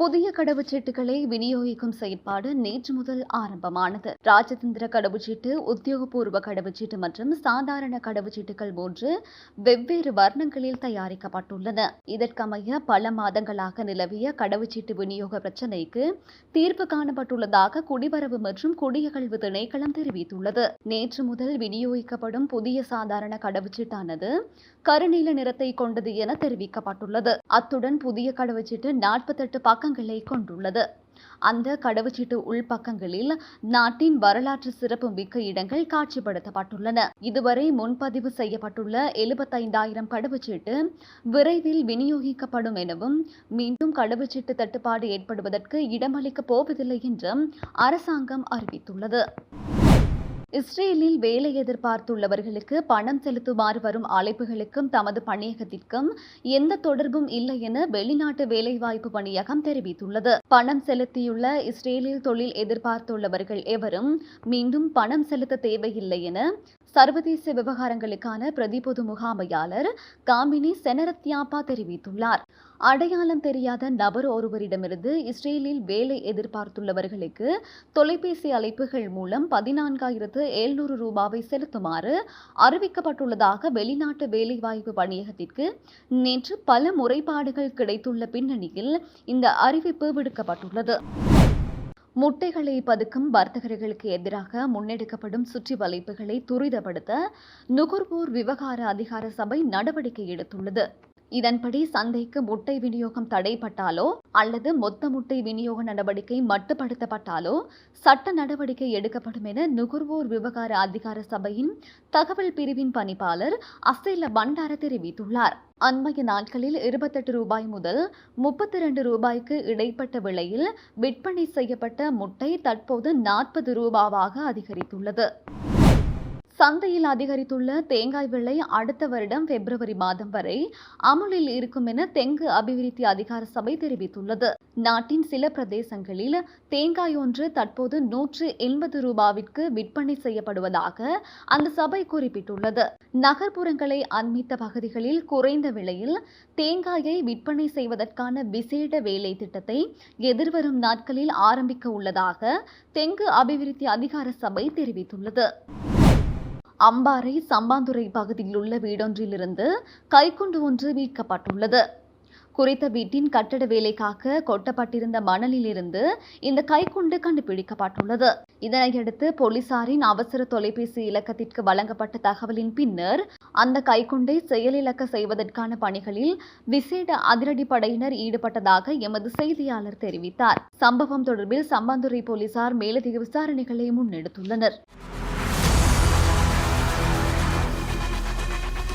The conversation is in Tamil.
புதிய கடவுச்சீட்டுகளை விநியோகிக்கும் செயற்பாடு நேற்று முதல் ஆரம்பமானது. ராஜதந்திர கடவுச்சீட்டு உத்தியோகபூர்வ கடவுச்சீட்டு மற்றும் சாதாரண கடவுச்சீட்டுகள் போன்று வெவ்வேறு வர்ணங்களில் தயாரிக்கப்பட்டுள்ளன. இதற்கமைய பல மாதங்களாக நிலவிய கடவுச்சீட்டு விநியோக பிரச்சினைக்கு தீர்வு காணப்பட்டுள்ளதாக குடிவரவு மற்றும் குடியகழ்வு திணைக்களம் தெரிவித்துள்ளது. நேற்று முதல் விநியோகிக்கப்படும் புதிய சாதாரண கடவுச்சீட்டானது கருநீல நிறத்தை கொண்டது என தெரிவிக்கப்பட்டுள்ளது. அத்துடன் புதிய கடவுச்சீட்டு நாற்பத்தெட்டு பக்கம் பக்கங்களை கொண்டுள்ளது. அந்த கடவுச்சீட்டு உள்பக்கங்களில் நாட்டின் வரலாற்று சிறப்பு மிக்க இடங்கள் காட்சிப்படுத்தப்பட்டுள்ளன. இதுவரை முன்பதிவு செய்யப்பட்டுள்ள எழுபத்தைந்தாயிரம் கடவுச்சீட்டு விரைவில் விநியோகிக்கப்படும் எனவும் மீண்டும் கடவுச்சீட்டு தட்டுப்பாடு ஏற்படுவதற்கு இடமளிக்கப் போவதில்லை என்றும் அரசாங்கம் அறிவித்துள்ளது. இஸ்ரேலில் வேலை எதிர்பார்த்துள்ளவர்களுக்கு பணம் செலுத்துமாறு வரும் அழைப்புகளுக்கும் தமது பணியகத்திற்கும் எந்த தொடர்பும் இல்லை என வெளிநாட்டு வேலைவாய்ப்பு பணியகம் தெரிவித்துள்ளது. பணம் செலுத்தியுள்ள இஸ்ரேலில் தொழில் எதிர்பார்த்துள்ளவர்கள் எவரும் மீண்டும் பணம் செலுத்த தேவையில்லை என சர்வதேச விவகாரங்களுக்கான பிரதிபொது முகாமையாளர் காமினி செனரத்யாப்பா தெரிவித்துள்ளார். அடையாளம் தெரியாத நபர் ஒருவரிடமிருந்து இஸ்ரேலில் வேலை எதிர்பார்த்துள்ளவர்களுக்கு தொலைபேசி அழைப்புகள் மூலம் பதினான்காயிரத்து எழுநூறு ரூபாவை செலுத்துமாறு அறிவிக்கப்பட்டுள்ளதாக வெளிநாட்டு வேலைவாய்ப்பு பணியகத்திற்கு நேற்று பல முறைப்பாடுகள் கிடைத்துள்ள பின்னணியில் இந்த அறிவிப்பு விடுக்கப்பட்டுள்ளது. முட்டைகளை பதுக்கும் வர்த்தகர்களுக்கு எதிராக முன்னெடுக்கப்படும் சுற்றி வளைப்புகளை துரிதப்படுத்த நுகர்வோர் விவகார அதிகார சபை நடவடிக்கை எடுத்துள்ளது. இதன்படி சந்தைக்கு முட்டை விநியோகம் தடைப்பட்டாலோ அல்லது மொத்த முட்டை விநியோக நடவடிக்கை மட்டுப்படுத்தப்பட்டாலோ சட்ட நடவடிக்கை எடுக்கப்படும் என நுகர்வோர் விவகார அதிகார சபையின் தகவல் பிரிவின் பணிப்பாளர் அசேல பண்டார தெரிவித்துள்ளார். அண்மைய நாட்களில் இருபத்தெட்டு ரூபாய் முதல் முப்பத்தி இரண்டு ரூபாய்க்கு இடைப்பட்ட விலையில் விற்பனை செய்யப்பட்ட முட்டை தற்போது நாற்பது ரூபாவாக அதிகரித்துள்ளது. சந்தையில் அதிகரித்துள்ள தேங்காய் விலை அடுத்த வருடம் பிப்ரவரி மாதம் வரை அமுலில் இருக்கும் என தெங்கு அபிவிருத்தி அதிகார சபை தெரிவித்துள்ளது. நாட்டின் சில பிரதேசங்களில் தேங்காய் ஒன்று தற்போது நூற்று எண்பது ரூபாவிற்கு விற்பனை செய்யப்படுவதாக அந்த சபை குறிப்பிட்டுள்ளது. நகர்ப்புறங்களை அண்மித்த பகுதிகளில் குறைந்த விலையில் தேங்காயை விற்பனை செய்வதற்கான விசேட வேலை திட்டத்தை எதிர்வரும் நாட்களில் ஆரம்பிக்க உள்ளதாக தெங்கு அபிவிருத்தி அதிகார சபை தெரிவித்துள்ளது. அம்பாறை சம்பாந்துறை பகுதியில் உள்ள வீடொன்றிலிருந்து கைக்குண்டு ஒன்று மீட்கப்பட்டுள்ளது. குறித்த வீட்டின் கட்டட வேலைக்காக கொட்டப்பட்டிருந்த மணலிலிருந்து இந்த கைக்குண்டு கண்டுபிடிக்கப்பட்டுள்ளது. இதனையடுத்து போலீசாரின் அவசர தொலைபேசி இலக்கத்திற்கு வழங்கப்பட்ட தகவலின் பின்னர் அந்த கைக்குண்டை செயலிழக்க செய்வதற்கான பணிகளில் விசேட அதிரடி படையினர் ஈடுபட்டதாக எமது செய்தியாளர் தெரிவித்தார். சம்பவம் தொடர்பில் சம்பாந்துறை போலீசார் மேலதிக விசாரணைகளை முன்னெடுத்துள்ளனர்.